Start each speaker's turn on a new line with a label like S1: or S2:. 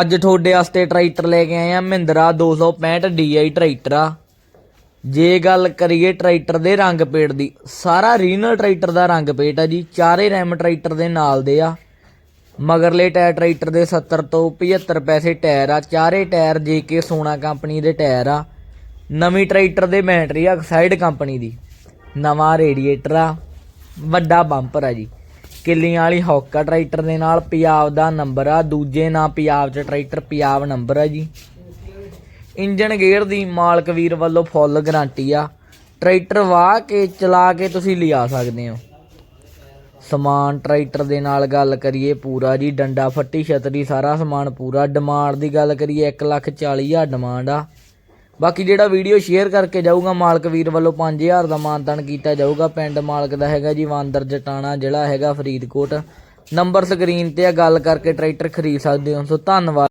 S1: ਅੱਜ ਤੁਹਾਡੇ ਵਾਸਤੇ ਟਰੈਕਟਰ ਲੈ ਕੇ ਆਏ ਆ ਮਹਿੰਦਰਾ 265 DI ਟਰੈਕਟਰ ਆ। ਜੇ ਗੱਲ ਕਰੀਏ ਟਰੈਕਟਰ ਦੇ ਰੰਗ ਪੇਟ ਦੀ, ਸਾਰਾ ਰੀਨਲ ਟਰੈਕਟਰ ਦਾ ਰੰਗ ਪੇਟ ਆ ਜੀ, ਚਾਰੇ ਰੈਮ ਟਰੈਕਟਰ ਦੇ ਨਾਲ ਦੇ ਆ। ਮਗਰਲੇ ਟਾਇਰ ਟਰੈਕਟਰ ਦੇ 70 ਤੋਂ 75 ਪੈਸੇ ਟਾਇਰ ਆ, ਚਾਰੇ ਟਾਇਰ JK ਸੋਨਾ ਕੰਪਨੀ ਦੇ ਟਾਇਰ ਆ। ਨਵੀਂ ਟਰੈਕਟਰ ਦੇ ਬੈਟਰੀ ਆ, ਸਾਈਡ ਕੰਪਨੀ ਦੀ। ਨਵਾਂ ਰੇਡੀਏਟਰ ਆ, ਵੱਡਾ ਬੰਪਰ ਆ ਜੀ। ਕਿੱਲੀਆਂ ਵਾਲੀ ਹੌਕਾ ਟਰੈਕਟਰ ਦੇ ਨਾਲ ਪੰਜਾਬ ਦਾ ਨੰਬਰ ਆ, ਦੂਜੇ ਨਾਂ ਪੰਜਾਬ 'ਚ ਟਰੈਕਟਰ ਪੰਜਾਬ ਨੰਬਰ ਆ ਜੀ। ਇੰਜਨ ਗੇਅਰ ਦੀ ਮਾਲਕ ਵੀਰ ਵੱਲੋਂ ਫੁੱਲ ਗਾਰੰਟੀ ਆ। ਟਰੈਕਟਰ ਵਾਹ ਕੇ ਚਲਾ ਕੇ ਤੁਸੀਂ ਲਿਆ ਸਕਦੇ ਹੋ। ਸਮਾਨ ਟਰੈਕਟਰ ਦੇ ਨਾਲ ਗੱਲ ਕਰੀਏ ਪੂਰਾ ਜੀ, ਡੰਡਾ ਫੱਟੀ ਛਤਰੀ ਸਾਰਾ ਸਮਾਨ ਪੂਰਾ। ਡਿਮਾਂਡ ਦੀ ਗੱਲ ਕਰੀਏ 140000 ਡਿਮਾਂਡ ਆ। ਬਾਕੀ ਜਿਹੜਾ ਵੀਡੀਓ ਸ਼ੇਅਰ ਕਰਕੇ ਜਾਊਗਾ, ਮਾਲਕ ਵੀਰ ਵੱਲੋਂ 5000 ਦਾ ਮਾਨਤਨ ਕੀਤਾ ਜਾਊਗਾ। ਪਿੰਡ ਮਾਲਕ ਦਾ ਹੈਗਾ ਜੀ, ਵਾਂਦਰ ਜਟਾਣਾ ਜਿਹੜਾ ਹੈਗਾ ਫਰੀਦਕੋਟ। ਨੰਬਰ ਸਕਰੀਨ ਤੇ ਆ, ਗੱਲ ਕਰਕੇ ਟਰੈਕਟਰ ਖਰੀਦ ਸਕਦੇ ਹੋ, ਸੋ ਧੰਨਵਾਦ।